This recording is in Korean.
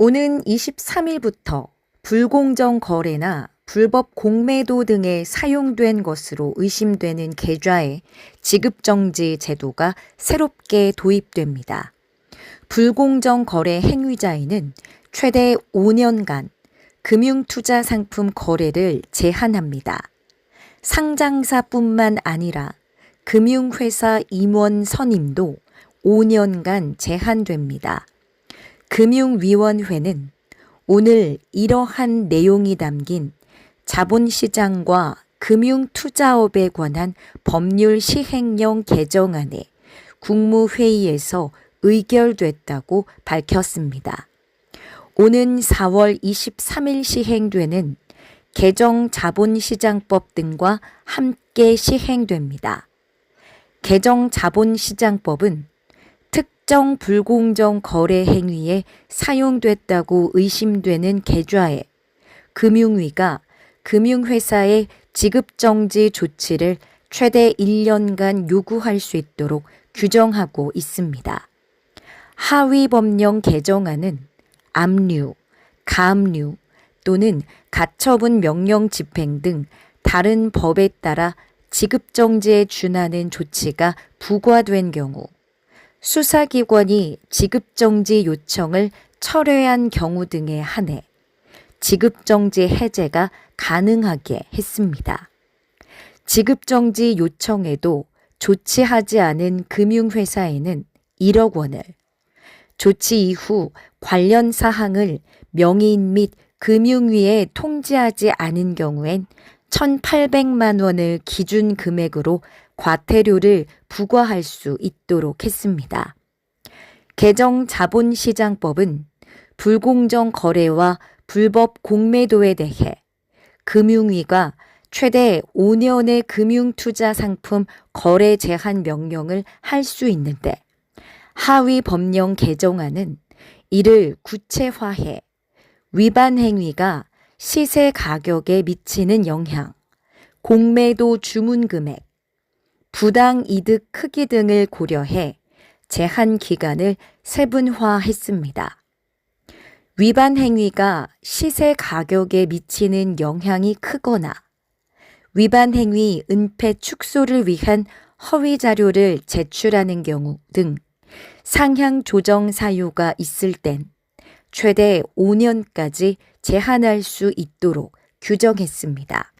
오는 23일부터 불공정 거래나 불법 공매도 등에 사용된 것으로 의심되는 계좌의 지급정지 제도가 새롭게 도입됩니다. 불공정 거래 행위자에는 최대 5년간 금융투자 상품 거래를 제한합니다. 상장사뿐만 아니라 금융회사 임원 선임도 5년간 제한됩니다. 금융위원회는 오늘 이러한 내용이 담긴 자본시장과 금융투자업에 관한 법률 시행령 개정안에 국무회의에서 의결됐다고 밝혔습니다. 오는 4월 23일 시행되는 개정 자본시장법 등과 함께 시행됩니다. 개정 자본시장법은 특정 불공정 거래 행위에 사용됐다고 의심되는 계좌에 금융위가 금융회사의 지급정지 조치를 최대 1년간 요구할 수 있도록 규정하고 있습니다. 하위 법령 개정안은 압류, 가압류 또는 가처분 명령 집행 등 다른 법에 따라 지급정지에 준하는 조치가 부과된 경우 수사기관이 지급정지 요청을 철회한 경우 등에 한해 지급정지 해제가 가능하게 했습니다. 지급정지 요청에도 조치하지 않은 금융회사에는 1억 원을, 조치 이후 관련 사항을 명의인 및 금융위에 통지하지 않은 경우엔 1,800만 원을 기준 금액으로 과태료를 부과할 수 있도록 했습니다. 개정 자본시장법은 불공정 거래와 불법 공매도에 대해 금융위가 최대 5년의 금융투자 상품 거래 제한 명령을 할 수 있는데 하위 법령 개정안은 이를 구체화해 위반 행위가 시세 가격에 미치는 영향, 공매도 주문 금액, 부당 이득 크기 등을 고려해 제한 기간을 세분화했습니다. 위반 행위가 시세 가격에 미치는 영향이 크거나 위반 행위 은폐 축소를 위한 허위 자료를 제출하는 경우 등 상향 조정 사유가 있을 땐 최대 5년까지 제한할 수 있도록 규정했습니다.